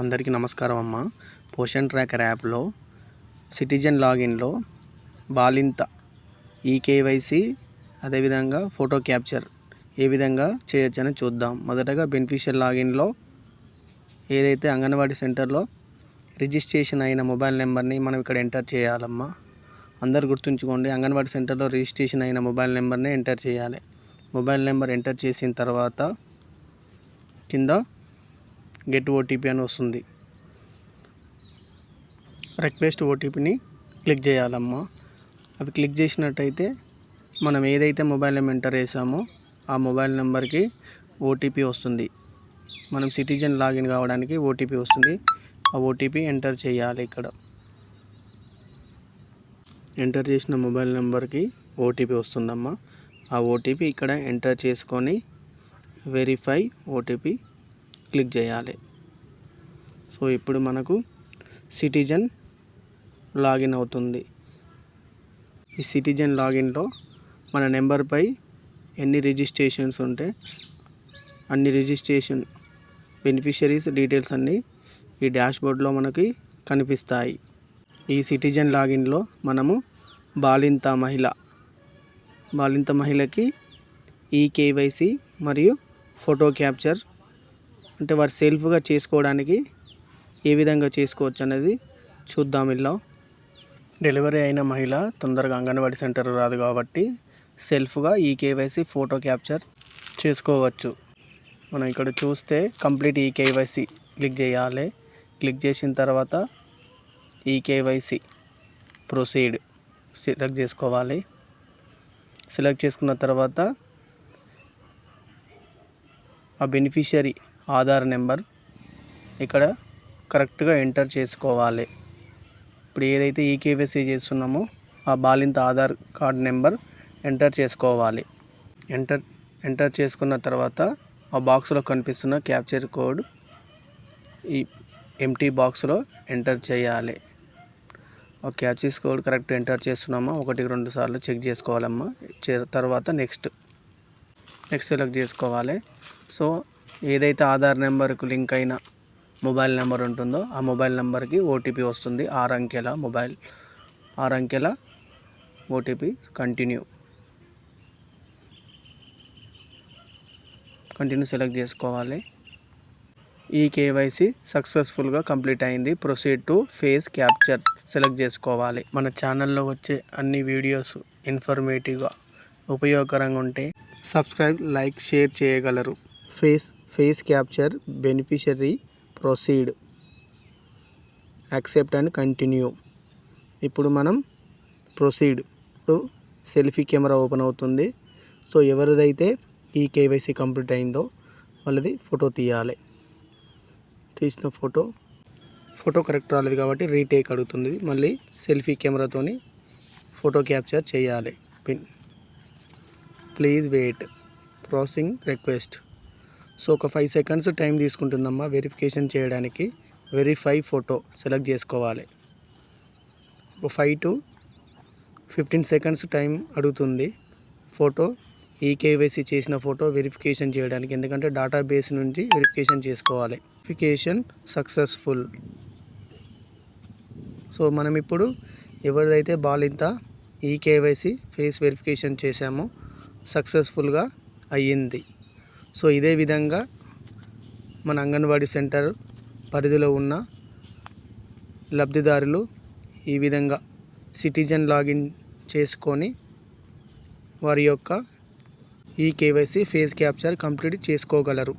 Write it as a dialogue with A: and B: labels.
A: అందరికీ నమస్కారం అమ్మ. పోషన్ ట్రాకర్ యాప్లో సిటిజన్ లాగిన్లో బాలింత ఈకేవైసీ అదేవిధంగా ఫోటో క్యాప్చర్ ఏ విధంగా చేయొచ్చని చూద్దాం. మొదటగా బెనిఫిషియల్ లాగిన్లో ఏదైతే అంగన్వాడీ సెంటర్లో రిజిస్ట్రేషన్ అయిన మొబైల్ నెంబర్ని మనం ఇక్కడ ఎంటర్ చేయాలమ్మా. అందరు గుర్తుంచుకోండి అంగన్వాడీ సెంటర్లో రిజిస్ట్రేషన్ అయిన మొబైల్ నెంబర్ని ఎంటర్ చేయాలి. మొబైల్ నెంబర్ ఎంటర్ చేసిన తర్వాత కింద గెట్ ఓటీపీ అని వస్తుంది. రిక్వెస్ట్ ఓటీపీని క్లిక్ చేయాలమ్మా. అవి క్లిక్ చేసినట్టయితే మనం ఏదైతే మొబైల్ నెంబర్ ఎంటర్ చేసామో ఆ మొబైల్ నెంబర్కి ఓటీపీ వస్తుంది. మనం సిటిజన్ లాగిన్ కావడానికి ఓటీపీ వస్తుంది. ఆ ఓటీపీ ఎంటర్ చేయాలి ఇక్కడ. ఎంటర్ చేసిన మొబైల్ నెంబర్కి ఓటీపీ వస్తుందమ్మా. ఆ ఓటీపీ ఇక్కడ ఎంటర్ చేసుకొని verify O T P click చేయాలి. సో ఇప్పుడు మనకు సిటిజన్ లాగిన్ అవుతుంది. ఈ సిటిజన్ లాగిన్లో మన నెంబర్పై ఎన్ని రిజిస్ట్రేషన్స్ ఉంటే అన్ని రిజిస్ట్రేషన్ బెనిఫిషరీస్ డీటెయిల్స్ అన్నీ ఈ డాష్బోర్డ్లో మనకి కనిపిస్తాయి. ఈ సిటిజన్ లాగిన్లో మనము బాలింత మహిళ బాలింత మహిళకి ఈ కేవైసీ మరియు ఫోటో క్యాప్చర్ అంటే వారు సెల్ఫ్గా చేసుకోవడానికి ఏ విధంగా చేసుకోవచ్చు అనేది చూద్దాం ఇలా. డెలివరీ అయిన మహిళ తొందరగా అంగన్వాడీ సెంటర్ రాదు కాబట్టి సెల్ఫ్గా ఈ కేవైసీ ఫోటో క్యాప్చర్ చేసుకోవచ్చు. మనం ఇక్కడ చూస్తే కంప్లీట్ ఈ కేవైసీ క్లిక్ చేయాలి. క్లిక్ చేసిన తర్వాత E K Y C proceed select చేసుకోవాలి. సెలెక్ట్ చేసుకున్న తర్వాత ఆ బెనిఫిషరీ ఆధార్ నెంబర్ ఇక్కడ కరెక్ట్గా ఎంటర్ చేసుకోవాలి. ఇప్పుడు ఏదైతే ఈకేవైసీ చేస్తున్నామో ఆ బాలింత ఆధార్ కార్డ్ నెంబర్ ఎంటర్ చేసుకోవాలి. ఎంటర్ ఎంటర్ చేసుకున్న తర్వాత ఆ బాక్స్లో కనిపిస్తున్న క్యాప్చర్ కోడ్ ఈ ఎంటీ బాక్స్లో ఎంటర్ చేయాలి. ఆ క్యాప్చర్స్ కోడ్ కరెక్ట్ ఎంటర్ చేస్తున్నామా? ఒకటి రెండు సార్లు చెక్ చేసుకోవాలమ్మా. చే- తర్వాత నెక్స్ట్ నెక్స్ట్ సెలెక్ట్ చేసుకోవాలి. సో ఏదైతే ఆధార్ నెంబర్కు లింక్ అయిన మొబైల్ నెంబర్ ఉంటుందో ఆ మొబైల్ నెంబర్కి ఓటీపీ వస్తుంది. ఆరు అంకెల మొబైల్ ఆరు అంకెల ఓటీపీ కంటిన్యూ కంటిన్యూ సెలెక్ట్ చేసుకోవాలి. ఈ కేవైసీ సక్సెస్ఫుల్గా కంప్లీట్ అయింది. Proceed to face capture select చేసుకోవాలి. మన ఛానల్లో వచ్చే అన్ని వీడియోస్ ఇన్ఫర్మేటివ్గా ఉపయోగకరంగా ఉంటే సబ్స్క్రైబ్ లైక్ షేర్ చేయగలరు. Face face capture beneficiary proceed. Accept and continue. ఇప్పుడు మనం ప్రొసీడ్ ఇప్పుడు సెల్ఫీ కెమెరా ఓపెన్ అవుతుంది. సో ఎవరిదైతే ఈ కేవైసీ కంప్లీట్ అయిందో వాళ్ళది ఫోటో తీయాలి. తీసిన ఫోటో ఫోటో కరెక్ట్ రాలేదు కాబట్టి రీటేక్ అడుగుతుంది. మళ్ళీ సెల్ఫీ కెమెరాతోని ఫోటో క్యాప్చర్ చేయాలి. Pin please wait processing request so ఒక ఫైవ్ సెకండ్స్ టైం తీసుకుంటుందమ్మా వెరిఫికేషన్ చేయడానికి. వెరిఫై ఫోటో సెలెక్ట్ చేసుకోవాలి. ఒక five to fifteen seconds time అడుగుతుంది. Photo E K Y C చేసిన ఫోటో వెరిఫికేషన్ చేయడానికి. ఎందుకంటే డేటాబేస్ నుంచి వెరిఫికేషన్ చేసుకోవాలి. వెరిఫికేషన్ సక్సెస్ఫుల్ సో మనం ఇప్పుడు ఎవరిదైతే బాలింత ఈ కేవైసీ ఫేస్ వెరిఫికేషన్ చేశామో సక్సెస్ఫుల్గా అయ్యింది. సో ఇదే విధంగా మన అంగన్వాడీ సెంటర్ పరిధిలో ఉన్న లబ్ధిదారులు ఈ విధంగా సిటిజన్ లాగిన్ చేసుకొని వారి యొక్క ఈ కేవైసీ ఫేస్ క్యాప్చర్ కంప్లీట్ చేసుకోగలరు.